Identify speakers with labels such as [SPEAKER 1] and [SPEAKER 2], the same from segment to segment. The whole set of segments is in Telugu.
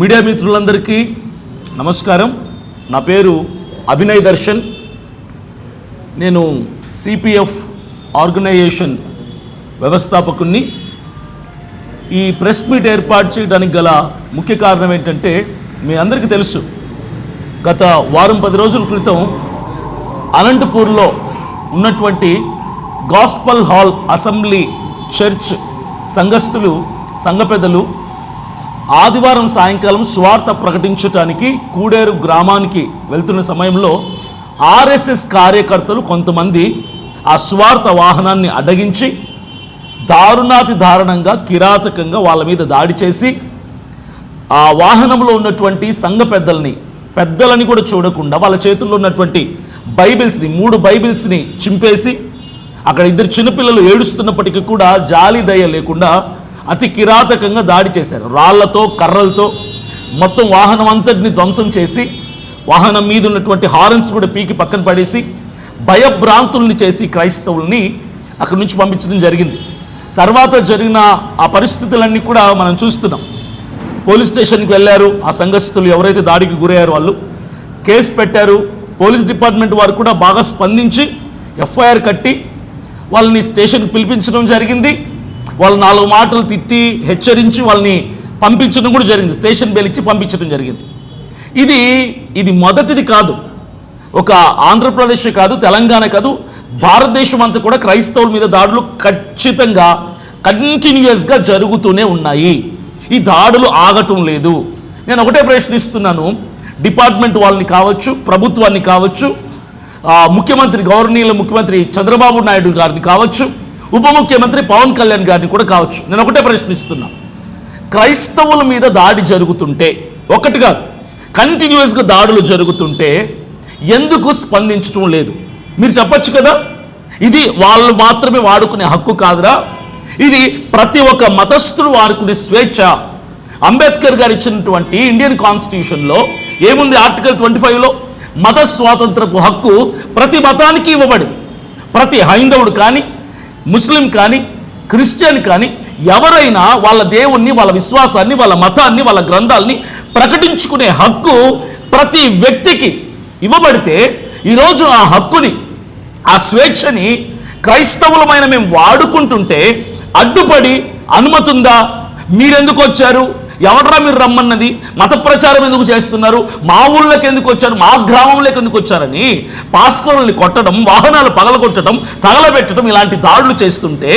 [SPEAKER 1] మీడియా మిత్రులందరికీ నమస్కారం. నా పేరు అభినయ్ దర్శన్. నేను సిపిఎఫ్ ఆర్గనైజేషన్ వ్యవస్థాపకుణ్ణి. ఈ ప్రెస్ మీట్ ఏర్పాటు చేయడానికి గల ముఖ్య కారణం ఏంటంటే మీ అందరికీ తెలుసు గత వారం పది రోజుల క్రితం అనంతపూర్లో ఉన్నటువంటి గాస్పల్ హాల్ అసెంబ్లీ చర్చ్ సంఘస్థులు సంఘ పెద్దలు ఆదివారం సాయంకాలం స్వార్థ ప్రకటించటానికి కూడేరు గ్రామానికి వెళ్తున్న సమయంలో ఆర్ఎస్ఎస్ కార్యకర్తలు కొంతమంది ఆ స్వార్థ వాహనాన్ని అడ్డగించి దారుణాతి దారుణంగా కిరాతకంగా వాళ్ళ మీద దాడి చేసి ఆ వాహనంలో ఉన్నటువంటి సంఘ పెద్దల్ని పెద్దలని కూడా చూడకుండా వాళ్ళ చేతుల్లో ఉన్నటువంటి బైబిల్స్ని మూడు బైబిల్స్ని చింపేసి అక్కడ ఇద్దరు చిన్నపిల్లలు ఏడుస్తున్నప్పటికీ కూడా జాలి దయ లేకుండా అతి కిరాతకంగా దాడి చేశారు. రాళ్ళతో కర్రలతో మొత్తం వాహనం అంతటిని ధ్వంసం చేసి వాహనం మీద ఉన్నటువంటి హారన్స్ కూడా పీకి పక్కన పడేసి భయభ్రాంతుల్ని చేసి క్రైస్తవుల్ని అక్కడి నుంచి పంపించడం జరిగింది. తర్వాత జరిగిన ఆ పరిస్థితులన్నీ కూడా మనం చూస్తున్నాం. పోలీస్ స్టేషన్కి వెళ్ళారు. ఆ సంఘస్థులు ఎవరైతే దాడికి గురయ్యారో వాళ్ళు కేసు పెట్టారు. పోలీస్ డిపార్ట్మెంట్ వారు కూడా బాగా స్పందించి ఎఫ్ఐఆర్ కట్టి వాళ్ళని స్టేషన్కి పిలిపించడం జరిగింది. వాళ్ళు నాలుగు మాటలు తిట్టి హెచ్చరించి వాళ్ళని పంపించడం కూడా జరిగింది. స్టేషన్ బెల్ ఇచ్చి పంపించడం జరిగింది. ఇది ఇది మొదటిది కాదు. ఒక ఆంధ్రప్రదేశ్ కాదు తెలంగాణ కాదు భారతదేశం అంతా కూడా క్రైస్తవుల మీద దాడులు ఖచ్చితంగా కంటిన్యూస్గా జరుగుతూనే ఉన్నాయి. ఈ దాడులు ఆగటం లేదు. నేను ఒకటే ప్రశ్నిస్తున్నాను. డిపార్ట్మెంట్ వాళ్ళని కావచ్చు ప్రభుత్వాన్ని కావచ్చు ముఖ్యమంత్రి గౌరవనీయుల ముఖ్యమంత్రి చంద్రబాబు నాయుడు గారిని కావచ్చు ఉప ముఖ్యమంత్రి పవన్ కళ్యాణ్ గారిని కూడా కావచ్చు. నేను ఒకటే ప్రశ్నిస్తున్నా. క్రైస్తవుల మీద దాడి జరుగుతుంటే ఒకటి కాదు కంటిన్యూస్గా దాడులు జరుగుతుంటే ఎందుకు స్పందించడం లేదు? మీరు చెప్పొచ్చు కదా? ఇది వాళ్ళు మాత్రమే వాడుకునే హక్కు కాదురా? ఇది ప్రతి ఒక్క మతస్థుడు వాడుకునే స్వేచ్ఛ. అంబేద్కర్ గారు ఇచ్చినటువంటి ఇండియన్ కాన్స్టిట్యూషన్లో ఏముంది ఆర్టికల్ ట్వంటీ ఫైవ్లో? మత స్వాతంత్రపు హక్కు ప్రతి మతానికి ఇవ్వబడింది. ప్రతి హైందవుడు కానీ ముస్లిం కానీ క్రిస్టియన్ కానీ ఎవరైనా వాళ్ళ దేవుణ్ణి వాళ్ళ విశ్వాసాన్ని వాళ్ళ మతాన్ని వాళ్ళ గ్రంథాలని ప్రకటించుకునే హక్కు ప్రతి వ్యక్తికి ఇవ్వబడితే ఈరోజు ఆ హక్కుని ఆ స్వేచ్ఛని క్రైస్తవులమైన మేము వాడుకుంటుంటే అడ్డుపడి అనుమతుందా? మీరెందుకు వచ్చారు? ఎవడరా మీరు రమ్మన్నది? మత ప్రచారం ఎందుకు చేస్తున్నారు? మా ఊళ్ళకి ఎందుకు వచ్చారు? మా గ్రామంలోకి ఎందుకు వచ్చారని పాస్టర్లని కొట్టడం వాహనాలు పగలగొట్టడం తగలబెట్టడం ఇలాంటి దాడులు చేస్తుంటే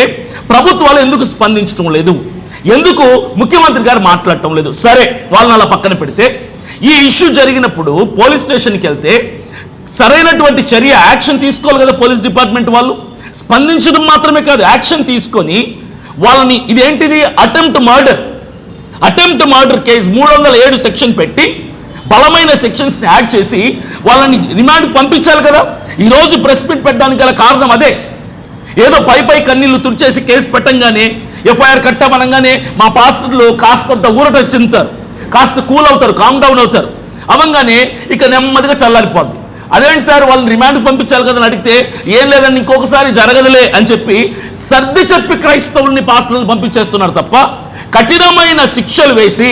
[SPEAKER 1] ప్రభుత్వాలు ఎందుకు స్పందించడం లేదు? ఎందుకు ముఖ్యమంత్రి గారు మాట్లాడటం లేదు? సరే వాళ్ళని అలా పక్కన పెడితే ఈ ఇష్యూ జరిగినప్పుడు పోలీస్ స్టేషన్కి వెళ్తే సరైనటువంటి చర్య యాక్షన్ తీసుకోవాలి కదా పోలీస్ డిపార్ట్మెంట్ వాళ్ళు? స్పందించడం మాత్రమే కాదు యాక్షన్ తీసుకొని వాళ్ళని ఇదేంటిది? Attempt murder. Attempt murder case మూడు వందల ఏడు సెక్షన్ పెట్టి బలమైన సెక్షన్స్ని యాడ్ చేసి వాళ్ళని రిమాండ్కి పంపించాలి కదా. ఈరోజు ప్రెస్ మీట్ పెట్టడానికి గల కారణం అదే. ఏదో పై పై కన్నీళ్ళు తుడిచేసి కేసు పెట్టంగానే ఎఫ్ఐఆర్ కట్టమనగానే మా పాస్టర్లు కాస్తంత ఊరట చెందుతారు కాస్త కూల్ అవుతారు కామ్ డౌన్ అవుతారు. అవంగానే ఇక నెమ్మదిగా చల్లారిపోద్ది. అదేంటి సార్ వాళ్ళని రిమాండ్ పంపించాలి కదా అని అడిగితే ఏం లేదని ఇంకొకసారి జరగదులే అని చెప్పి సర్ది చెప్పి క్రైస్తవుల్ని పాస్టర్లు పంపించేస్తున్నారు తప్ప కఠినమైన శిక్షలు వేసి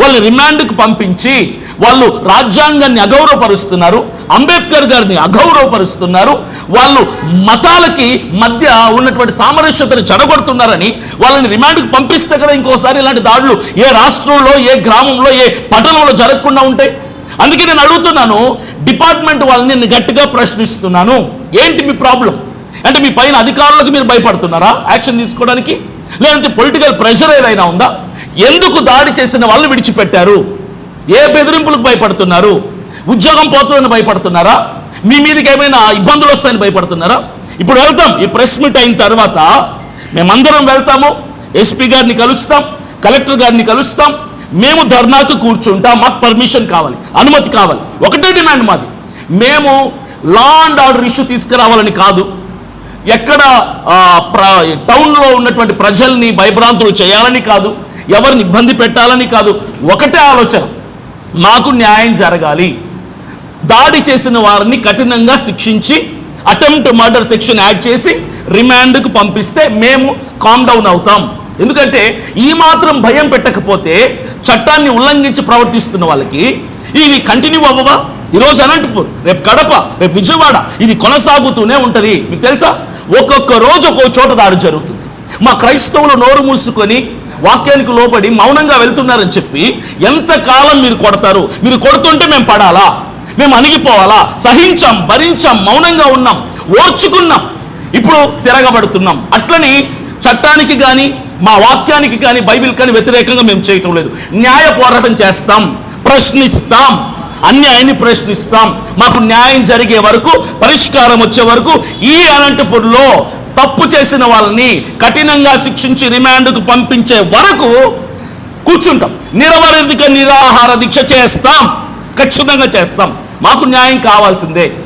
[SPEAKER 1] వాళ్ళని రిమాండ్కు పంపించి వాళ్ళు రాజ్యాంగాన్ని అగౌరవపరుస్తున్నారు అంబేద్కర్ గారిని అగౌరవపరుస్తున్నారు వాళ్ళు మతాలకి మధ్య ఉన్నటువంటి సామరస్యతను చెడగొడుతున్నారని వాళ్ళని రిమాండ్కి పంపిస్తే కదా ఇంకోసారి ఇలాంటి దాడులు ఏ రాష్ట్రంలో ఏ గ్రామంలో ఏ పట్టణంలో జరగకుండా ఉంటాయి. అందుకే నేను అడుగుతున్నాను డిపార్ట్మెంట్ వాళ్ళని నేను గట్టిగా ప్రశ్నిస్తున్నాను. ఏంటి మీ ప్రాబ్లం? అంటే మీ పైన అధికారులకు మీరు భయపడుతున్నారా? యాక్షన్ తీసుకోవడానికి? లేదంటే పొలిటికల్ ప్రెషర్ ఏదైనా ఉందా? ఎందుకు దాడి చేసిన వాళ్ళు విడిచిపెట్టారు? ఏ బెదిరింపులకు భయపడుతున్నారు? ఉద్యోగం పోతుందని భయపడుతున్నారా? మీ మీదకి ఏమైనా ఇబ్బందులు వస్తాయని భయపడుతున్నారా? ఇప్పుడు వెళ్తాం. ఈ ప్రెస్ మీట్ అయిన తర్వాత మేమందరం వెళ్తాము. ఎస్పీ గారిని కలుస్తాం. కలెక్టర్ గారిని కలుస్తాం. మేము ధర్నాకు కూర్చుంటాం. మాకు పర్మిషన్ కావాలి. అనుమతి కావాలి. ఒకటే డిమాండ్ మాది. మేము లా అండ్ ఆర్డర్ ఇష్యూ తీసుకురావాలని కాదు. ఎక్కడ ప్ర టౌన్లో ఉన్నటువంటి ప్రజల్ని భయభ్రాంతులు చేయాలని కాదు ఎవరిని ఇబ్బంది పెట్టాలని కాదు ఒకటే ఆలోచన. మాకు న్యాయం జరగాలి. దాడి చేసిన వారిని కఠినంగా శిక్షించి అటెంప్ట్ మర్డర్ సెక్షన్ యాడ్ చేసి రిమాండ్కు పంపిస్తే మేము కామ్ డౌన్ అవుతాం. ఎందుకంటే ఈ మాత్రం భయం పెట్టకపోతే చట్టాన్ని ఉల్లంఘించి ప్రవర్తిస్తున్న వాళ్ళకి ఇవి కంటిన్యూ అవ్వవా? ఈరోజు అనంతపూర్ రేపు కడప రేపు విజయవాడ ఇది కొనసాగుతూనే ఉంటుంది. మీకు తెలుసా? ఒక్కొక్క రోజు ఒక్కొక్క చోట దాడి జరుగుతుంది. మా క్రైస్తవులు నోరు మూసుకొని వాక్యానికి లోబడి మౌనంగా వెళ్తున్నారని చెప్పి ఎంతకాలం మీరు కొడతారు? మీరు కొడుతుంటే మేము పడాలా? మేము అణిగిపోవాలా? సహించాం భరించాం మౌనంగా ఉన్నాం ఓర్చుకున్నాం ఇప్పుడు తిరగబడుతున్నాం. అట్లని చట్టానికి కానీ మా వాక్యానికి కానీ బైబిల్ కానీ వ్యతిరేకంగా మేము చేయటం లేదు. న్యాయ పోరాటం చేస్తాం ప్రశ్నిస్తాం. అన్యాయాన్ని ప్రశ్నిస్తాం. మాకు న్యాయం జరిగే వరకు పరిష్కారం వచ్చే వరకు ఈ అనంతపూర్లో తప్పు చేసిన వాళ్ళని కఠినంగా శిక్షించి రిమాండ్కు పంపించే వరకు కూర్చుంటాం. నిరవధిక నిరాహార దీక్ష చేస్తాం. ఖచ్చితంగా చేస్తాం. మాకు న్యాయం కావాల్సిందే.